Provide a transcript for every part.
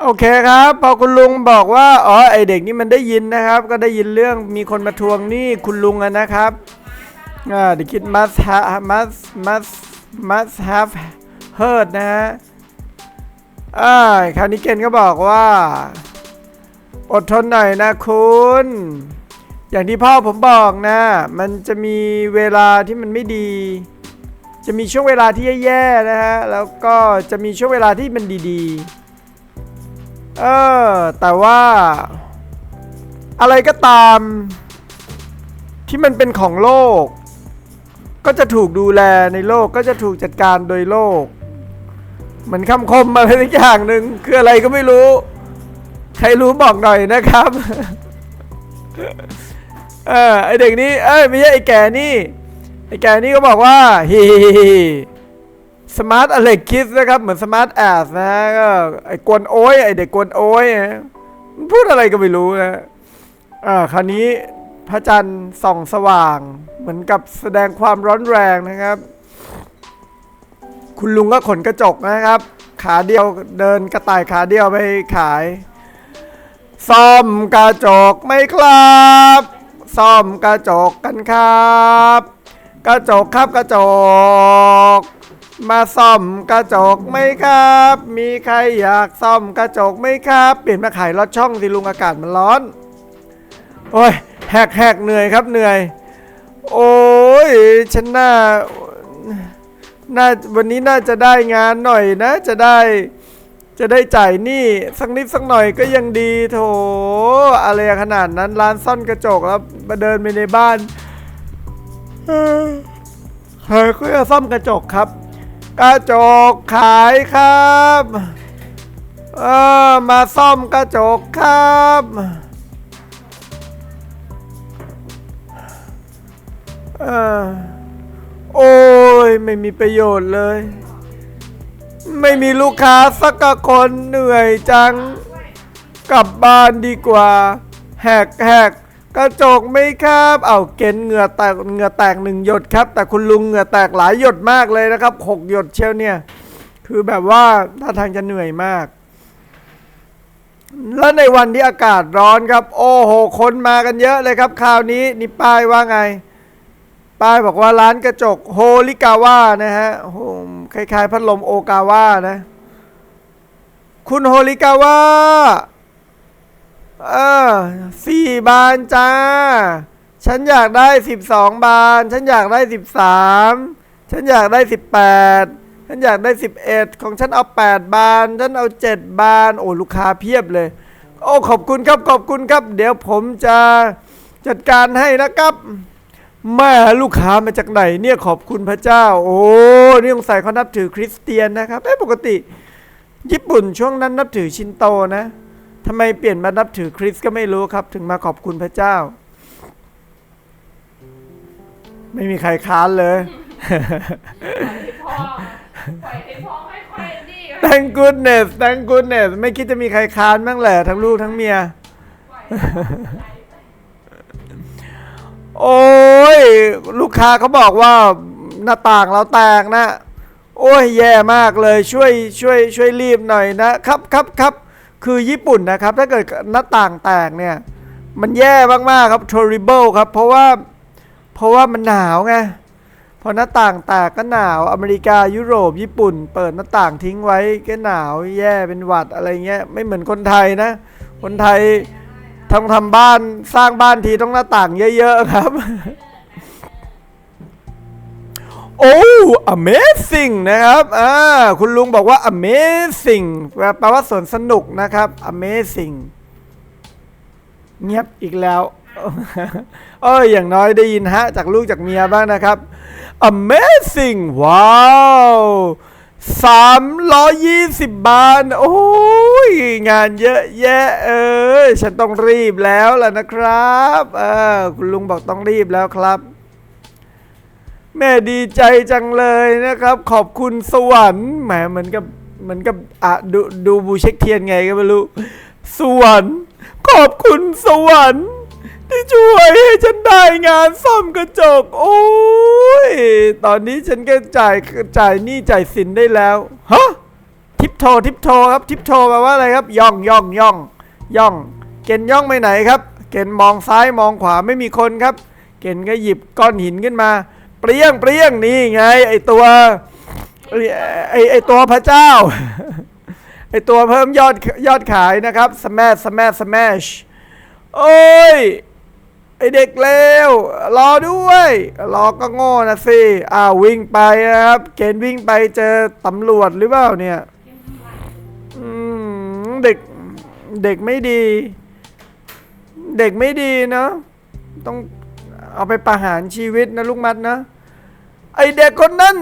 โอเคครับ พอคุณลุงบอกว่า อ๋อ ไอเด็กนี่มันได้ยินนะครับ ก็ได้ยินเรื่องมีคนมาทวงหนี้คุณลุงนะครับอ่า the kid must have must must must have heard นะฮะอ่าคราวนี้เกณฑ์ก็บอกว่า อดทนหน่อยนะคุณ อย่างที่พ่อผมบอกนะ มันจะมีเวลาที่มันไม่ดี จะมีช่วงเวลาที่แย่ๆนะฮะ แล้วก็จะมีช่วงเวลาที่มันดีๆ เออ แต่ว่า อะไรก็ตาม ที่มันเป็นของโลก ก็จะถูกดูแลในโลกก็จะถูกจัดการโดยโลก เหมือนคำคมอะไรสักอย่างหนึ่งคืออะไรก็ไม่รู้ ใครรู้บอกหน่อยนะครับ เออไอเด็กนี้ เอ้ยไม่ใช่ไอแก่นี่ไอแก่นี่ก็บอกว่าฮิ สมาร์ทอะไรคิดนะครับ เหมือนสมาร์ทแอสนะฮะก็ไอ้กวนโอ้ยไอ้เด็กกวนโอ้ยมันพูดอะไรก็ไม่รู้นะอ่าคราวนี้พระจันทร์ส่องสว่าง เหมือนกับแสดงความร้อนแรงนะครับ คุณลุงก็ขนกระจกนะครับ ขาเดียวเดินกระต่ายขาเดียวไปขาย ซ่อมกระจกไหมครับ ซ่อมกระจกกันครับ กระจกครับกระจก มาซ่อมกระจกไหมครับ มีใครอยากซ่อมกระจกไหมครับ เปลี่ยนมาขายลอดช่องสิลุงอากาศมันร้อน โอ้ยแหกแหกเหนื่อยครับเหนื่อย โอ้ยฉันน่าน่าวันนี้น่าจะได้งานหน่อยนะ จะได้จะได้จ่ายหนี้สักนิดสักหน่อยก็ยังดีโถอะไรขนาดนั้นร้านซ่อนกระจกแล้วมาเดินไปในบ้านเออใครก็จะซ่อมกระจกครับ กระจกขายครับเออมาซ่อมกระจกครับ เออโอ้ยไม่มีประโยชน์เลย ไม่มีลูกค้าสักคนเหนื่อยจัง กลับบ้านดีกว่า แหกแหก กระจกไหม่ครับ เอาเกณฑ์เหงื่อแตกเหงื่อแตกหนึ่งหยดครับ แต่คุณลุงเหงื่อแตกหลายหยดมากเลยนะครับหกหยดเชียวเนี่ย คือแบบว่าท่าทางจะเหนื่อยมาก แล้วในวันที่อากาศร้อนครับ โอ้โห คนมากันเยอะเลยครับ คราวนี้นี่ป้ายว่าไง ป้ายบอกว่าร้านกระจกโฮลิกาว่านะฮะโอ้โหคล้ายๆ พัดลมโอกาว่านะ คุณโฮลิกาว่า เออสี่บานจ้า ฉันอยากได้สิบสองบาน ฉันอยากได้สิบสามฉันอยากได้สิบแปดฉันอยากได้สิบเอ็ดของฉันเอาแปดบาน ฉันเอาเจ็ดบาน โอ้ลูกค้าเพียบเลย โอ้ขอบคุณครับขอบคุณครับ เดี๋ยวผมจะจัดการให้นะครับแม่ลูกค้ามาจากไหนเนี่ยขอบคุณพระเจ้า โอ้นี่สงสัยเขานับถือคริสเตียนนะครับเอ้ปกติ ญี่ปุ่นช่วงนั้นนับถือชินโตนะ ทำไมเปลี่ยนมานับถือคริสต์ก็ไม่รู้ครับ ถึงมาขอบคุณพระเจ้า ไม่มีใครค้านเลยปล่อยให้พ่อปล่อยให้พ่อค่อยๆนี่ thank goodness thank goodness ไม่คิดจะมีใครค้านบ้างแหละทั้งลูกทั้งเมีย โอ้ย ลูกค้าเขาบอกว่าหน้าต่างเราแตกนะ โอ้ย แย่มากเลยช่วยช่วย ช่วยรีบหน่อยนะครับครับครับ คือญี่ปุ่นนะครับ ถ้าเกิดหน้าต่างแตกเนี่ย มันแย่มากๆครับ terrible ครับ เพราะว่า เพราะว่ามันหนาวไง พอหน้าต่างแตกก็หนาว อเมริกายุโรป ญี่ปุ่น เปิดหน้าต่างทิ้งไว้ก็หนาวแย่เป็นหวัดอะไรเงี้ย ไม่เหมือนคนไทยนะ คนไทยทำทำบ้านสร้างบ้านทีต้องหน้าต่างเยอะ ๆ ครับ โอ้ amazing นะครับอ่าคุณลุงบอกว่า amazing แปลว่าสวนสนุกนะครับ amazing เงียบอีกแล้วเอ้ยอย่างน้อยได้ยินฮะ จากลูกจากเมียบ้างนะครับ amazing ว้าว320บาท โอ้ย งานเยอะแยะ เออ ฉันต้องรีบแล้วล่ะนะครับ เออ คุณลุงบอกต้องรีบแล้วครับ แม่ดีใจจังเลยนะครับ ขอบคุณสวรรค์แหมเหมือนกับเหมือนกับอะดูดูบูเช็คเทียนไงก็ไม่รู้สวรรค์ขอบคุณสวรรค์ ที่ช่วยให้ฉันได้งานซ่อมกระจก โอ้ย ตอนนี้ฉันก็จ่ายจ่ายหนี้จ่ายสินได้แล้วฮะททิปโททิปโทครับทิปโทแปลว่าอะไรครับ ย่องย่องย่องย่อง เกณฑ์ย่องไปไหนครับ เกณฑ์มองซ้ายมองขวาไม่มีคนครับ เกณฑ์ก็หยิบก้อนหินขึ้นมา เปรี้ยงเปรี้ยงนี่ไง ไอตัวไอไอตัวพระเจ้า ไอตัวเพิ่มยอดยอดขายนะครับสแมชสแมชสแมชโอ้ย ไอเด็กเลวรอด้วย รอก็โง่นะสิอ้าววิ่งไปนะครับ เกณฑ์วิ่งไปเจอตำรวจหรือเปล่าเนี่ยเด็กเด็กไม่ดี เด็กไม่ดีเนาะต้องเอาไปประหารชีวิตนะลูกมัดนะ ไอเด็กคนนั้น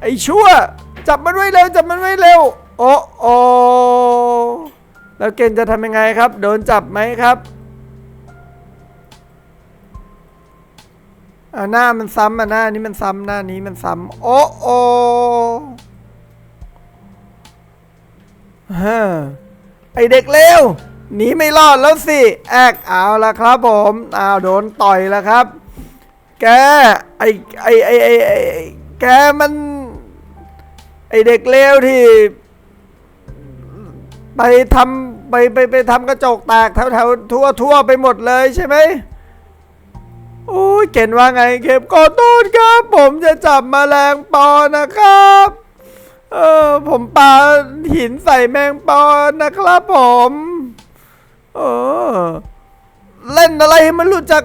ไอชั่ว จับมันไว้เร็ว จับมันไว้เร็ว โอ้โอแล้วเกณฑ์จะทำยังไงครับ โดนจับไหมครับอ่าหน้ามันซ้ำอะหน้านี้มันซ้ำหน้านี้มันซ้ำโอ้โอฮะไอเด็กเลวหนีไม่รอดแล้วสิ แอกเอาละครับผมอ้าวโดนต่อยแล้วครับ แกไอไอไอไอไอแกมัน ไอเด็กเลวที่ ไปทำไปไปไปทำกระจกแตกแถวแถวทั่วทั่วไปหมดเลยใช่ไหมโอ้ยเก่นว่าไงเข็มขอโทษครับ ผมจะจับมแมลงปอนะครับ เออผมปาหินใส่แมงปอนะครับผม เออ เล่นอะไรให้มันรู้จัก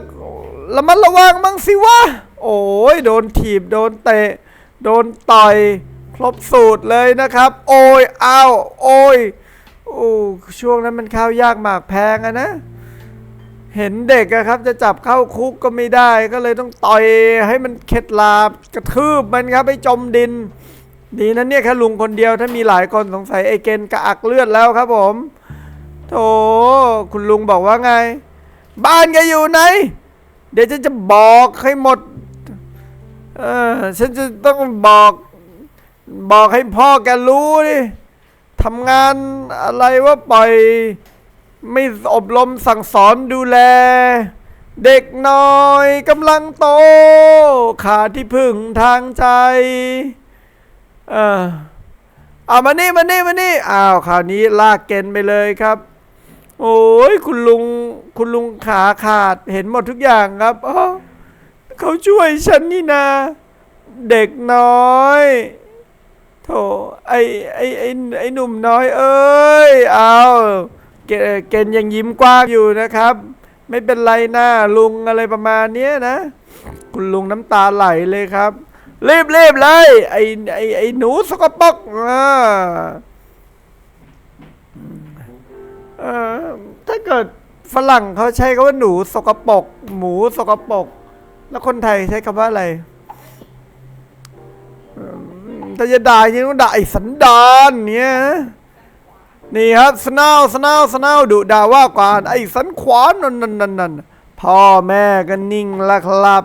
ระมัดระวังมั่งสิวะ โอ้ยโดนถีบโดนเตะ โดนต่อยครบสูตรเลยนะครับ โอ้ยอ้าวโอ้ยโอ้ช่วงนั้นมันข้าวยากหมากแพงอะนะ เห็นเด็กอะครับจะจับเข้าคุกก็ไม่ได้ก็เลยต้องต่อยให้มันเข็ดลาบกระทืบมันครับให้จมดิน ดีนะเนี่ยแค่ลุงคนเดียวถ้ามีหลายคนสงสัยไอ้เกณฑ์กระอักเลือดแล้วครับผมโถคุณลุงบอกว่าไง บ้านแกอยู่ไหน เดี๋ยวฉันจะบอกให้หมด เออฉันจะต้องบอก บอกให้พ่อแกรู้ดิทำงานอะไรว่าปล่อย ไม่อบรมสั่งสอนดูแล เด็กน้อยกำลังโต ขาดที่พึ่งทางใจ เออเอามานี่มานี่มานี่อ้าวคราวนี้ลากเกณฑ์ไปเลยครับ โอ้ยคุณลุงคุณลุงขาขาดเห็นหมดทุกอย่างครับอ๋อเขาช่วยฉันนี่นา เด็กน้อยโถไอไอไอไอหนุ่มน้อยเอ้ยเอาเกเกณฑ์ยังยิ้มกว้างอยู่นะครับ ไม่เป็นไรนะลุงอะไรประมาณเนี้ยนะ คุณลุงน้ำตาไหลเลยครับรีบรีบเลยไอไอไอหนูสกปรกอ่า เออถ้าเกิดฝรั่งเขาใช้คำว่าหนูสกปรกหมูสกปรกแล้วคนไทยใช้คำว่าอะไรเอิ่มถ้าจะด่าย่างต้องด่าไอ้สันดานเนี่ยนี่ครับสนาวสนาวสนาวดุด่าว่ากวานไอ้สันขวานนนนั่นนั่นนั่นพ่อแม่ก็นิ่งละครับ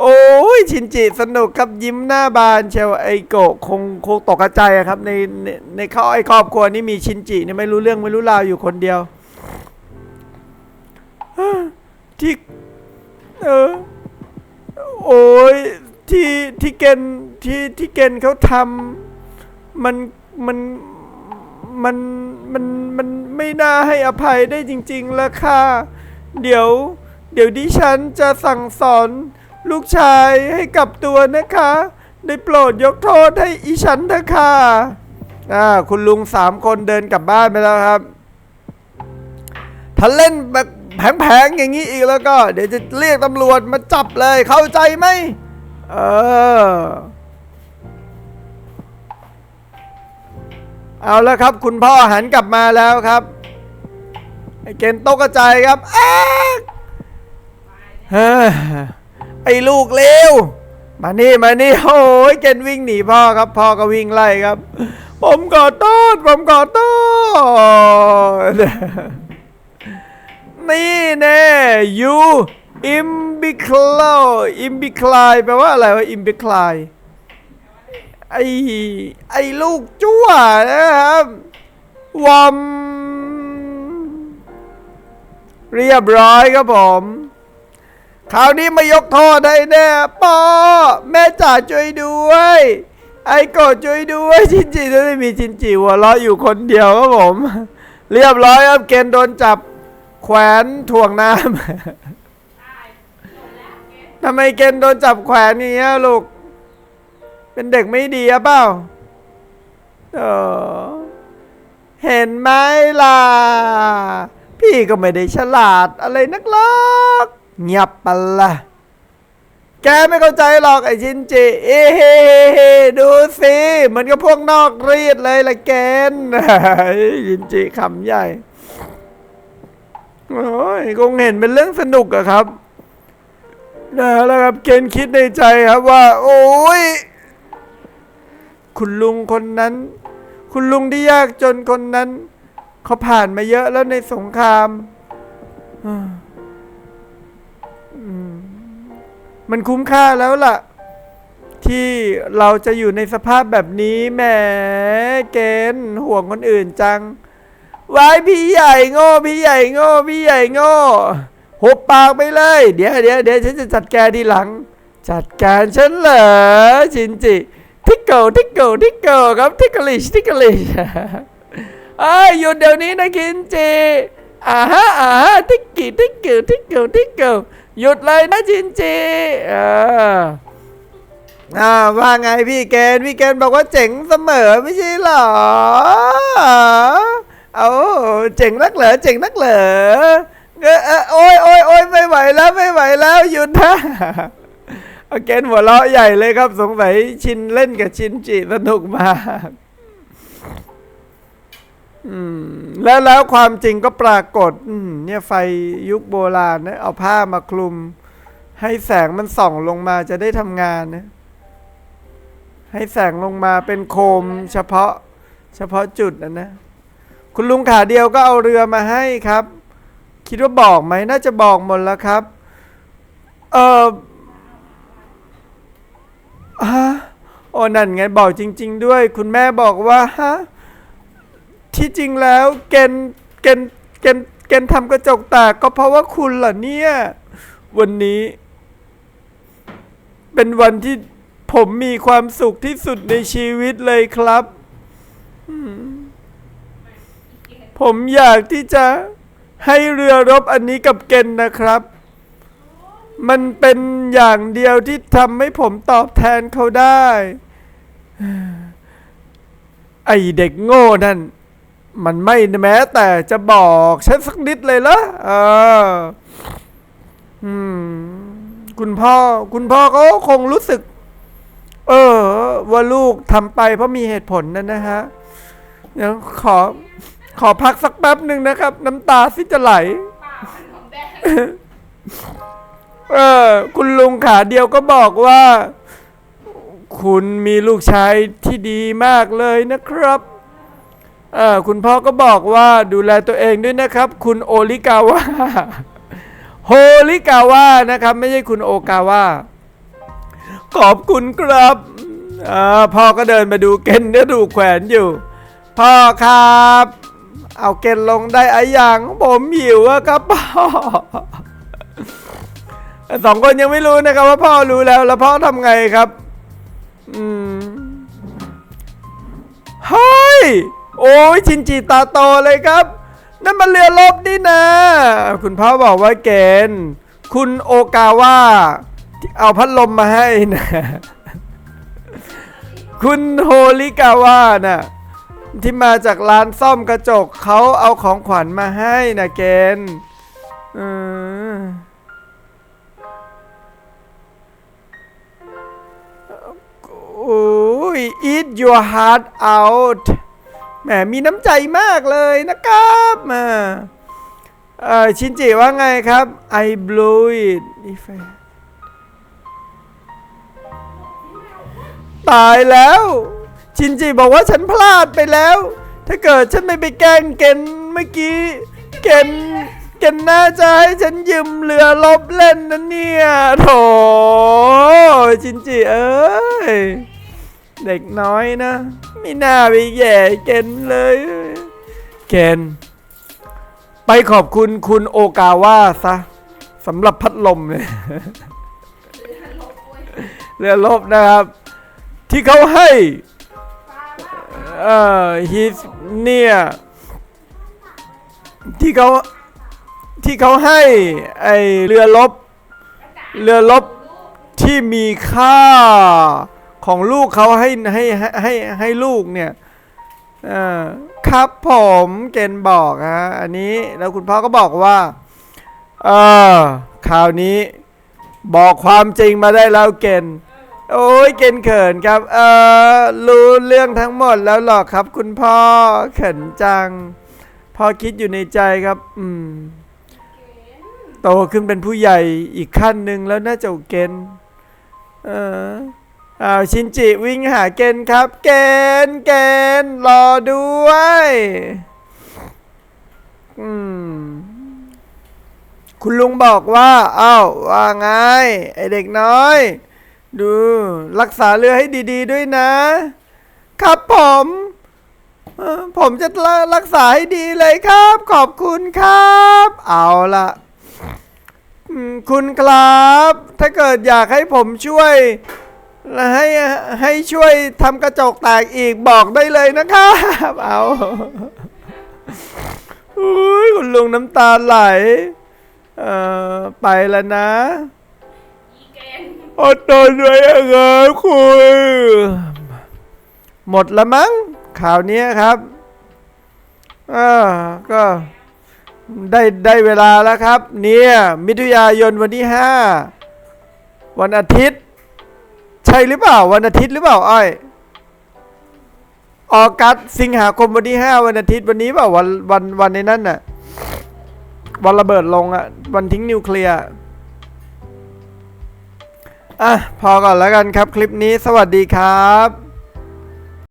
โอ้ยชินจิสนุกครับยิ้มหน้าบานเชียวไอโกะคงคงตกใจครับในในในครอบไอครอบครัวนี้มีชินจิเนี่ยไม่รู้เรื่องไม่รู้ราวอยู่คนเดียวที่เออโอ้ยที่ที่เกณฑ์ที่ที่เกณฑ์เขาทำมันมันมันมันมันไม่น่าให้อภัยได้จริงๆแล้วค่ะ เดี๋ยว เดี๋ยวดิฉันจะสั่งสอน ลูกชายให้กลับตัวนะคะ ได้โปรดยกโทษให้อีฉันเถอะค่ะอ่าคุณลุงสามคนเดินกลับบ้านไปแล้วครับ ถ้าเล่นแบบแผงๆอย่างนี้อีกแล้วก็ เดี๋ยวจะเรียกตำรวจมาจับเลยเข้าใจไหมเออเอาแล้วครับ คุณพ่อหันกลับมาแล้วครับไอเกณฑ์ตกกระจายครับอ้ากเฮ้ ไอ้ลูกเลวมานี่มานี่โอ้ยเกณฑ์วิ่งหนีพ่อครับพ่อก็วิ่งไล่ครับ ผมขอโทษผมขอโทษนี่แน่ you imbecile imbecile แปลว่าอะไรวะ imbecile ไอไอลูกชั่วนะครับวอมเรียบร้อยครับผม คราวนี้มายกโทษให้แน่ปอแม่จ๋าช่วยด้วย ไอโกดช่วยด้วยชินจิจะไม่มีชินจิหัวเราะอยู่คนเดียวครับผม เรียบร้อยครับเกณฑ์โดนจับแขวนถ่วงน้ำทำไมเกณฑ์โดนจับแขวนอย่างเงี้ยลูก เป็นเด็กไม่ดีอะเปล่าเออเห็นไหมล่ะ พี่ก็ไม่ได้ฉลาดอะไรนักหรอก เงียบไปละแกไม่เข้าใจหรอกไอ้ชินจิเอ้เฮเฮดูสิเหมือนกับพวกนอกรีดเลยละเกณฑ์ชินจิขำใหญ่โอ้ยคงเห็นเป็นเรื่องสนุกอะครับนะแล้วครับเกณฑ์คิดในใจครับว่า โอ้ยคุณลุงคนนั้น คุณลุงที่ยากจนคนนั้น เขาผ่านมาเยอะแล้วในสงครามอ่า มันคุ้มค่าแล้วล่ะ ที่เราจะอยู่ในสภาพแบบนี้แหมเกณฑ์ห่วงคนอื่นจังไว้พี่ใหญ่โง่พี่ใหญ่โง่พี่ใหญ่โง่หุบปากไปเลย เดี๋ยวเดี๋ยวเดี๋ยวฉันจะจัดแกทีหลัง จัดการฉันเหรอชินจิทิกเกิลทิกเกิลทิกเกิลครับทิกเกิลิชทิกเกิลิชเอ้ยหยุดเดี๋ยวนี้นะคินจิอ่าฮะอ่าฮะทิกกี้ทิกเกิลทิกเกิลทิกเกิล หยุดเลยนะชินจิเอออ่าว่าไงพี่เกณฑ์พี่เกณฑ์บอกว่าเจ๋งเสมอไม่ใช่หรอ เอาเจ๋งนักเหรอเจ๋งนักเหรอเออเออโอ้ยโอ้ยโอ้ยไม่ไหวแล้วไม่ไหวแล้วหยุดนะเอเกนหัวเราะใหญ่เลยครับสงสัยชินเล่นกับชินจิสนุกมาก แล้วแล้วความจริงก็ปรากฏเนี่ยไฟยุคโบราณนะเอาผ้ามาคลุม ให้แสงมันส่องลงมาจะได้ทำงานนะให้แสงลงมาเป็นโคมเฉพาะเฉพาะจุดนะนะ คุณลุงขาเดียวก็เอาเรือมาให้ครับ คิดว่าบอกไหมน่าจะบอกหมดแล้วครับ เออฮะโอ้นั่นไงบอกจริง ๆ ด้วย คุณแม่บอกว่าฮะ ที่จริงแล้วเกณฑ์เกณฑ์เกณฑ์เกณฑ์ทำกระจกแตกก็เพราะว่าคุณเหรอเนี่ย วันนี้ เป็นวันที่ผมมีความสุขที่สุดในชีวิตเลยครับ ผมอยากที่จะให้เรือรบอันนี้กับเกนนะครับ มันเป็นอย่างเดียวที่ทำให้ผมตอบแทนเขาได้ ไอเด็กโง่นั่น มันไม่แม้แต่จะบอกฉันสักนิดเลยเหรอเอออืมคุณพ่อ คุณพ่อเขาคงรู้สึก เออ ว่าลูกทำไปเพราะมีเหตุผลนั่นนะฮะเดี๋ยวขอ ขอพักสักแป๊บหนึ่งนะครับ น้ำตาสิจะไหล เออ คุณลุงขาเดียวก็บอกว่า คุณมีลูกชายที่ดีมากเลยนะครับ เออคุณพ่อก็บอกว่าดูแลตัวเองด้วยนะครับ คุณโอริกาวะโฮริกาวะนะครับ ไม่ใช่คุณโอกาวะขอบคุณครับพ่อก็เดินมาดูเกนเนื้อดูแขวนอยู่ พ่อครับ เอาเกนลงได้อะอย่างผมหิวอะครับพ่อสองคนยังไม่รู้นะครับว่าพ่อรู้แล้ว แล้วพ่อทำไงครับ อืมเฮ้ย โอ้ยชินจิตาโตเลยครับ นั่นมันเรือรบนี่นะ คุณพ่อบอกว่าเกณฑ์คุณโอกาวะที่เอาพัดลมมาให้นะ คุณโฮริกาวะน่ะที่มาจากร้านซ่อมกระจกเขาเอาของขวัญมาให้นะเกณฑ์โอ้ย eat your heart out แหมมีน้ำใจมากเลยนะครับมาเออชินจิว่าไงครับ I blew it if I ตายแล้ว ชินจิบอกว่าฉันพลาดไปแล้ว ถ้าเกิดฉันไม่ไปแกล้งเกนเมื่อกี้ เกนเกนน่าจะให้ฉันยืมเรือลบเล่นนะเนี่ยโถชินจิเอ้ย เด็กน้อยนะ ไม่น่าไปแย่เกนเลย เกนไปขอบคุณคุณโอกาวะซะสำหรับพัดลมเนี่ยหรือลบเรือลบนะครับ ที่เขาให้อ่าเอ่อฮิสเนี่ยที่เขาที่เขาให้ไอเรือรบเรือรบที่มีค่า ของลูกเขาให้ให้ให้ให้ให้ลูกเนี่ยอครับผมเกณฑ์บอกฮะอันนี้แล้วคุณพ่อก็บอกว่าเออข่าวนี้บอกความจริงมาได้แล้วเกณฑ์โอ้ยเกณฑ์เขินครับ เออรู้เรื่องทั้งหมดแล้วหรอครับ คุณพ่อเขินจังพ่อคิดอยู่ในใจครับ อืมโตขึ้นเป็นผู้ใหญ่อีกขั้นหนึ่งแล้วน่าจะเกณฑ์เออ อ้าวชินจิวิ่งหาเกณฑ์ครับ เกณฑ์เกณฑ์รอด้วยอืมคุณลุงบอกว่าอ้าวว่าไงไอเด็กน้อย ดูรักษาเรือให้ดีๆด้วยนะ ครับผมผมจะรักษาให้ดีเลยครับ ขอบคุณครับ เอาละคุณครับ ถ้าเกิดอยากให้ผมช่วย และให้ให้ช่วยทำกระจกแตกอีกบอกได้เลยนะครับเอาอุ้ยคุณลุงน้ำตาไหลเอ่อไปแล้วนะอีเกนอดทนไว้ยังไงคุยหมดละมั้งข่าวนี้ครับเออก็ได้ได้เวลาแล้วครับ เนี่ยมิถุนายนวันที่ห้าวันอาทิตย์ ใช่หรือเปล่าวันอาทิตย์หรือเปล่าอ้อยออกัสสิงหาคมวันที่ห้าวันอาทิตย์วันนี้เปล่าวันวันวันในนั้นน่ะวันระเบิดลงอะวันทิ้งนิวเคลียร์อะพอก่อนแล้วกันครับคลิปนี้สวัสดีครับ